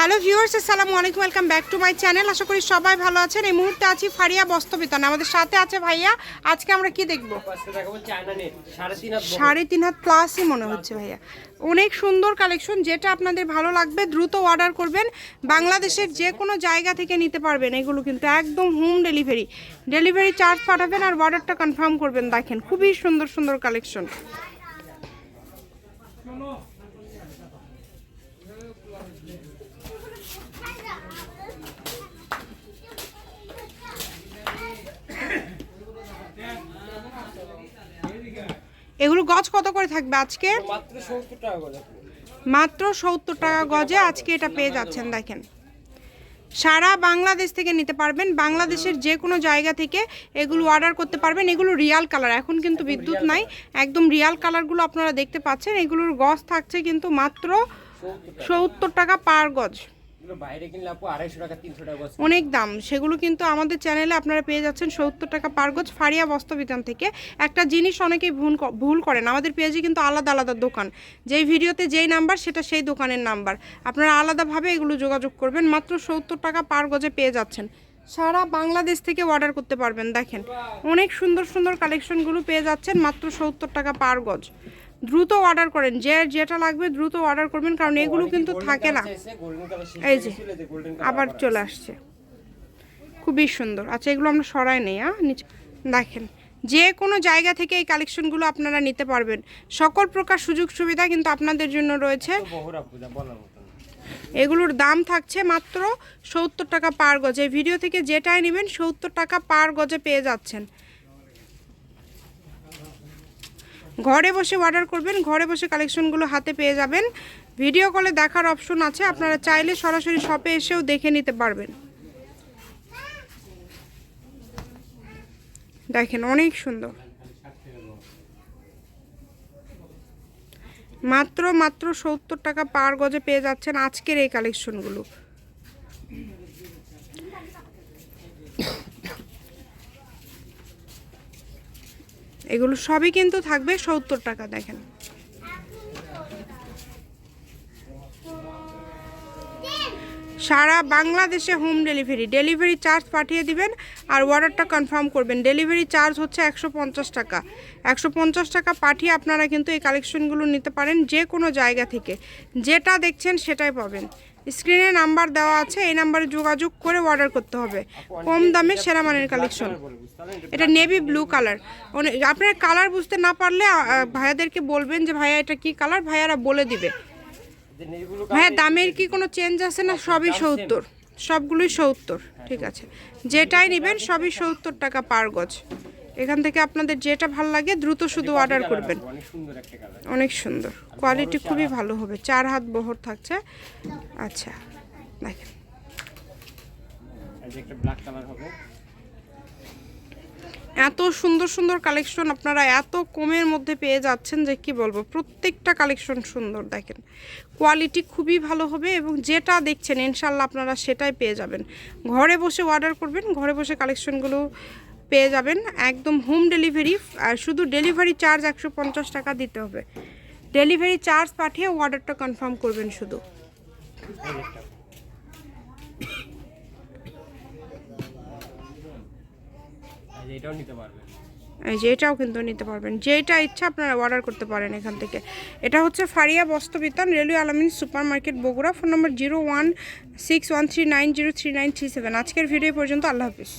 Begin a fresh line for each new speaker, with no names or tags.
Hello viewers, আসসালামু আলাইকুম, welcome back to my channel. আশা করি সবাই ভালো আছেন। এই মুহূর্তে আছি ফারিয়া বস্তবিতান আমাদের সাথে আছে ভাইয়া। আজকে আমরা কি দেখব।
সাড়ে তিন হাত
প্লাসই মনে হচ্ছে ভাইয়া। অনেক সুন্দর কালেকশন যেটা আপনাদের ভালো লাগবে, দ্রুত অর্ডার করবেন। বাংলাদেশের যে কোনো জায়গা থেকে নিতে পারবেন। এগুলো কিন্তু একদম হোম ডেলিভারি ডেলিভারি চার্জ পাঠাবেন আর অর্ডারটা কনফার্ম করবেন। দেখেন, খুবই সুন্দর সুন্দর কালেকশন এগুলো গজ কত করে থাকবে আজকে?
মাত্র সত্তর টাকা
গজে। আজকে এটা পেয়ে যাচ্ছেন দেখেন। সারা বাংলাদেশ থেকে নিতে পারবেন বাংলাদেশের যে কোনো জায়গা থেকে এগুলো অর্ডার করতে পারবেন। এগুলো রিয়াল কালার এখন কিন্তু বিদ্যুৎ নাই। একদম রিয়াল কালারগুলো আপনারা দেখতে পাচ্ছেন। এগুলোর গজ থাকছে কিন্তু মাত্র
সত্তর টাকা
পার গজ। অনেক দাম। সেগুলো কিন্তু আমাদের চ্যানেলে আপনারা পেয়ে যাচ্ছেন সত্তর টাকা পার গজ ফারিয়া বস্ত্রবিতান থেকে। একটা জিনিস অনেকেই ভুল ভুল করেন। আমাদের পেজে কিন্তু আলাদা আলাদা দোকান। যেই ভিডিওতে যেই নাম্বার, সেটা সেই দোকানের নাম্বার। আপনারা আলাদাভাবে এগুলো যোগাযোগ করবেন। মাত্র সত্তর টাকা পার গজে পেয়ে যাচ্ছেন। সারা বাংলাদেশ থেকে অর্ডার করতে পারবেন। দেখেন, অনেক সুন্দর সুন্দর কালেকশনগুলো পেয়ে যাচ্ছেন মাত্র সত্তর টাকা পার গজ। দ্রুত অর্ডার করেন। যে যেটা লাগবে দ্রুত অর্ডার করবেন কারণ এগুলো কিন্তু থাকে না। এই যে, আবার চলে আসছে। খুবই সুন্দর। আচ্ছা এগুলো আমরা সরাই নেই হ্যাঁ নিচে। দেখেন যে কোনো জায়গা থেকে এই কালেকশনগুলো আপনারা নিতে পারবেন। সকল প্রকার সুযোগ সুবিধা কিন্তু আপনাদের জন্য রয়েছে। এগুলোর দাম থাকছে মাত্র সত্তর টাকা পার গজে। ভিডিও থেকে যেটাই নেবেন সত্তর টাকা পার গজে পেয়ে যাচ্ছেন। ঘরে বসে অর্ডার করবেন, ঘরে বসে কালেকশনগুলো হাতে পেয়ে যাবেন। ভিডিও কলে দেখার অপশন আছে, আপনারা চাইলে সরাসরি শপে এসেও দেখে নিতে পারবেন। দেখেন, অনেক সুন্দর। মাত্র মাত্র সত্তর টাকা পার গজে পেয়ে যাচ্ছেন আজকের এই কালেকশনগুলো এগুলো সবই কিন্তু থাকবে সত্তর টাকা, দেখেন। সারা বাংলাদেশে হোম ডেলিভারি ডেলিভারি চার্জ পাঠিয়ে দিবেন আর অর্ডারটা কনফার্ম করবেন। ডেলিভারি চার্জ হচ্ছে একশো পঞ্চাশ টাকা। একশো পঞ্চাশ টাকা পাঠিয়ে আপনারা কিন্তু এই কালেকশনগুলো নিতে পারেন যে কোনো জায়গা থেকে। যেটা দেখছেন সেটাই পাবেন। স্ক্রিনে নাম্বার দেওয়া আছে, এই নাম্বারে যোগাযোগ করে অর্ডার করতে হবে। কম দামে সেরা মানের কালেকশন?
এটা
নেভি ব্লু কালার আপনার কালার বুঝতে না পারলে ভাইয়াদেরকে বলবেন যে, ভাইয়া, এটা কি কালার ভাইয়ারা বলে দিবে। ভাইয়া, দামের কি কোনো চেঞ্জ আছে না? সবই সত্তর। সবগুলোই সত্তর। ঠিক আছে। যেটাই নেবেন, সবই সত্তর টাকা পার গজ। এখান থেকে আপনাদের যেটা ভালো লাগে, দ্রুত শুধু অর্ডার করবেন।
অনেক সুন্দর।
কোয়ালিটি খুবই ভালো হবে। চার হাত বহর থাকছে। আচ্ছা দেখেন। এত সুন্দর সুন্দর কালেকশন আপনারা এত কমের মধ্যে পেয়ে যাচ্ছেন যে কি বলব? প্রত্যেকটা কালেকশন সুন্দর দেখেন। কোয়ালিটি খুবই ভালো হবে এবং যেটা দেখছেন ইনশাল্লাহ আপনারা সেটাই পেয়ে যাবেন। ঘরে বসে অর্ডার করবেন ঘরে বসে কালেকশনগুলো পেয়ে যাবেন। একদম হোম ডেলিভারি আর শুধু ডেলিভারি চার্জ একশো পঞ্চাশ টাকা দিতে হবে। ডেলিভারি চার্জ পাঠিয়ে অর্ডারটা কনফার্ম করবেন শুধু।
এই যে একটা। এই যে এটাও নিতে পারবেন
এই যে এটাও কিন্তু নিতে পারবেন। যেটা ইচ্ছা আপনারা অর্ডার করতে পারেন এখান থেকে। এটা হচ্ছে Faria Bastrabitan railway Alamin super market Bogura. Phone number zero one six one three nine zero three nine three seven. আজকের ভিডিও পর্যন্ত। আল্লাহ হাফিজ।